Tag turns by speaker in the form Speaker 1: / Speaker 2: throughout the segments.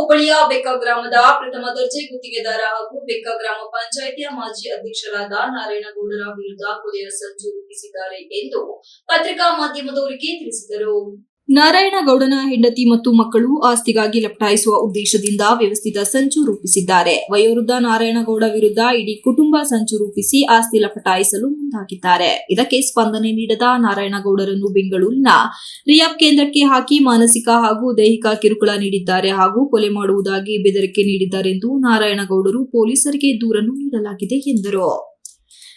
Speaker 1: ಹೋಬಳಿಯ ಬೆಕ್ಕ ಗ್ರಾಮದ ಪ್ರಥಮ ದರ್ಜೆ ಗುತ್ತಿಗೆದಾರ ಹಾಗೂ ಬೆಕ್ಕ ಗ್ರಾಮ ಪಂಚಾಯಿತಿಯ ಮಾಜಿ ಅಧ್ಯಕ್ಷರಾದ ನಾರಾಯಣಗೌಡರ ವಿರುದ್ಧ ಕೊಲೆಯ ಸಂಚು ರೂಪಿಸಿದ್ದಾರೆ ಎಂದು ಪತ್ರಿಕಾ ಮಾಧ್ಯಮದವರಿಗೆ ತಿಳಿಸಿದರು. ನಾರಾಯಣಗೌಡನ ಹೆಂಡತಿ ಮತ್ತು ಮಕ್ಕಳು ಆಸ್ತಿಗಾಗಿ ಲಪಟಾಯಿಸುವ ಉದ್ದೇಶದಿಂದ ವ್ಯವಸ್ಥಿತ ಸಂಚು ರೂಪಿಸಿದ್ದಾರೆ. ವಯೋವೃದ್ಧ ನಾರಾಯಣಗೌಡ ವಿರುದ್ಧ ಇಡೀ ಕುಟುಂಬ ಸಂಚು ರೂಪಿಸಿ ಆಸ್ತಿ ಲಪಟಾಯಿಸಲು ಮುಂದಾಗಿದ್ದಾರೆ. ಇದಕ್ಕೆ ಸ್ಪಂದನೆ ನೀಡದ ನಾರಾಯಣಗೌಡರನ್ನು ಬೆಂಗಳೂರಿನ ರಿಯಾಬ್ ಕೇಂದ್ರಕ್ಕೆ ಹಾಕಿ ಮಾನಸಿಕ ಹಾಗೂ ದೈಹಿಕ ಕಿರುಕುಳ ನೀಡಿದ್ದಾರೆ ಹಾಗೂ ಕೊಲೆ ಮಾಡುವುದಾಗಿ ಬೆದರಿಕೆ ನೀಡಿದ್ದಾರೆಂದು ನಾರಾಯಣಗೌಡರು ಪೊಲೀಸರಿಗೆ ದೂರನ್ನು ನೀಡಲಾಗಿದೆ ಎಂದರು.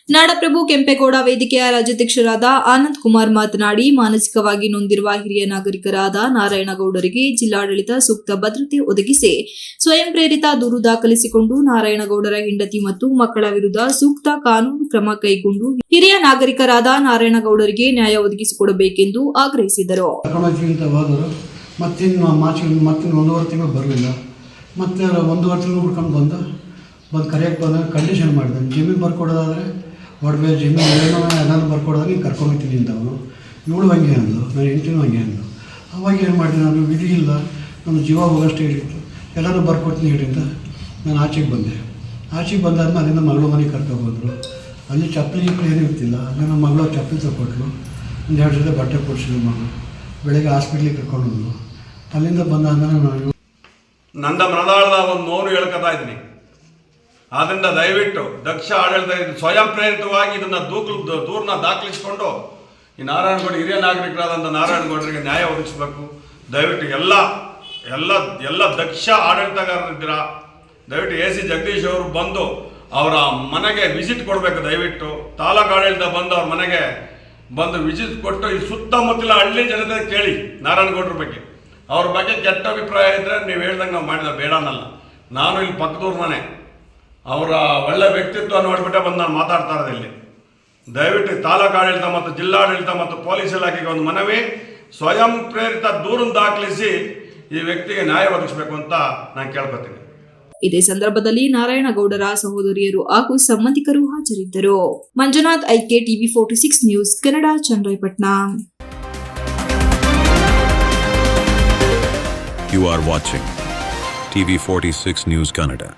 Speaker 1: ನಾಡಪ್ರಭು ಕೆಂಪೇಗೌಡ ವೇದಿಕೆಯ ರಾಜ್ಯಾಧ್ಯಕ್ಷರಾದ ಆನಂದ್ ಕುಮಾರ್ ಮಾತನಾಡಿ, ಮಾನಸಿಕವಾಗಿ ನೊಂದಿರುವ ಹಿರಿಯ ನಾಗರಿಕರಾದ ನಾರಾಯಣಗೌಡರಿಗೆ ಜಿಲ್ಲಾಡಳಿತ ಸೂಕ್ತ ಭದ್ರತೆ ಒದಗಿಸಿ, ಸ್ವಯಂ ಪ್ರೇರಿತ ದೂರು ದಾಖಲಿಸಿಕೊಂಡು ನಾರಾಯಣಗೌಡರ ಹೆಂಡತಿ ಮತ್ತು ಮಕ್ಕಳ ವಿರುದ್ಧ ಸೂಕ್ತ ಕಾನೂನು ಕ್ರಮ ಕೈಗೊಂಡು ಹಿರಿಯ ನಾಗರಿಕರಾದ ನಾರಾಯಣಗೌಡರಿಗೆ ನ್ಯಾಯ ಒದಗಿಸಿಕೊಡಬೇಕೆಂದು ಆಗ್ರಹಿಸಿದರು.
Speaker 2: ಮತ್ತೆ ಒಂದೂವರೆ ತಿಂಗಳು ಹುಡ್ಕೊಂಡು ಬಂದು ಬಂದು ಕಂಡೀಷನ್ ಮಾಡಿದೆ ಜಮೀನು ಬರ್ಕೊಡೋದಾದರೆ ಒಡವೆ ಜಿಮ್ಮಿ ಏನೋ ಎಲ್ಲಾನು ಬರ್ಕೊಡೋದಾಗ ನೀನು ಕರ್ಕೊಂಡೋಗ್ತೀನಿ ಅಂತ ಅವನು ಇವಳು ಹಂಗೆ ಅಂದ್ಲು, ನನ್ನ ಹೆಂಡ್ತಿನೂ ಹಂಗೆ ಅಂದ್ಲು. ಅವಾಗ ಏನು ಮಾಡಿದೆ ನಾನು, ವಿಧಿ ಇಲ್ಲ ನನ್ನ ಜೀವ ಹೋಗೋಷ್ಟು ಹೇಳಿತ್ತು ಎಲ್ಲರೂ ಬರ್ಕೊಡ್ತೀನಿ ಅಂತ ನಾನು ಆಚೆಗೆ ಬಂದೆ. ಆಚೆಗೆ ಬಂದಾದ್ಮೇಲೆ ಅಲ್ಲಿಂದ ಮಗಳು ಮನೆಗೆ ಕರ್ಕೊಬಂದರು ಅಲ್ಲಿ ಚಪ್ಪಲಿ ಗಿಪ್ಪಲಿ ಏನೂ ಇರ್ತಿಲ್ಲ ಅಲ್ಲಿ ನಮ್ಮ ಮಗಳು ಚಪ್ಪಲಿ ತಗೊಟ್ಲು ಒಂದು ಎರಡು ಜೊತೆ ಬಟ್ಟೆ ಕೊಡ್ಸಿದ್ರು ಮಗಳು. ಬೆಳಗ್ಗೆ ಹಾಸ್ಪಿಟ್ಲಿಗೆ ಕರ್ಕೊಂಡು ಹೋದ್ಲು ಅಲ್ಲಿಂದ ಬಂದಾದ್ಮೇಲೆ ನಾನು
Speaker 3: ನನ್ನ ಮನದಾಳದ ಒಂದು ನೋವು ಹೇಳ್ಕೊತಾ ಇದ್ದೀನಿ. ಆದ್ದರಿಂದ ದಯವಿಟ್ಟು ದಕ್ಷ ಆಡಳಿತ ಸ್ವಯಂ ಪ್ರೇರಿತವಾಗಿ ಇದನ್ನು ದೂಕ್ಲು ದೂರನ್ನ ದಾಖಲಿಸಿಕೊಂಡು ಈ ನಾರಾಯಣಗೌಡ ಹಿರಿಯ ನಾಗರಿಕರಾದಂಥ ನಾರಾಯಣಗೌಡರಿಗೆ ನ್ಯಾಯ ಒದಗಿಸಬೇಕು. ದಯವಿಟ್ಟು ಎಲ್ಲ ಎಲ್ಲ ಎಲ್ಲ ದಕ್ಷ ಆಡಳಿತಗಾರರಿದ್ದೀರಾ, ದಯವಿಟ್ಟು ಎ ಸಿ ಜಗದೀಶ್ ಅವರು ಬಂದು ಅವರ ಮನೆಗೆ ವಿಸಿಟ್ ಕೊಡಬೇಕು ದಯವಿಟ್ಟು. ತಾಲೂಕು ಆಡಳಿತ ಬಂದು ಅವ್ರ ಮನೆಗೆ ಬಂದು ವಿಸಿಟ್ ಕೊಟ್ಟು ಈ ಸುತ್ತಮುತ್ತಲ ಹಳ್ಳಿ ಜನತೆ ಕೇಳಿ ನಾರಾಯಣಗೌಡರ ಬಗ್ಗೆ. ಅವ್ರ ಬಗ್ಗೆ ಕೆಟ್ಟ ಅಭಿಪ್ರಾಯ ಇದ್ದರೆ ನೀವು ಹೇಳ್ದಂಗೆ ನಾವು ಮಾಡಿದ ಬೇಡ ಅನ್ನಲ್ಲ. ನಾನು ಇಲ್ಲಿ ಪಕ್ಕದವ್ರ ಮನೆ. ಅವರ ಒಳ್ಳೆ ವ್ಯಕ್ತಿತ್ವ ನೋಡಿಬಿಟ್ಟೆ ಬಂದು ನಾನು ಮಾತಾಡ್ತಾ ಇರೋದು ಇಲ್ಲಿ. ದಯವಿಟ್ಟು ತಾಲೂಕು ಆಡಳಿತ ಮತ್ತು ಜಿಲ್ಲಾಡಳಿತ ಮತ್ತು ಪೊಲೀಸ್ ಇಲಾಖೆಗೆ ಒಂದು ಮನವಿ. ಸ್ವಯಂ ಪ್ರೇರಿತ ದೂರನ್ನು ದಾಖಲಿಸಿ ಈ ವ್ಯಕ್ತಿಗೆ ನ್ಯಾಯ ಒದಗಿಸಬೇಕು ಅಂತ ನಾನು ಕೇಳ್ಕೊತೀನಿ.
Speaker 1: ಇದೇ ಸಂದರ್ಭದಲ್ಲಿ ನಾರಾಯಣಗೌಡರ ಸಹೋದರಿಯರು ಹಾಗೂ ಸಂಬಂಧಿಕರು ಹಾಜರಿದ್ದರು. Manjunath IK TV forty six news Kannada Channarayapatna
Speaker 4: You are watching TV46 News Kannada.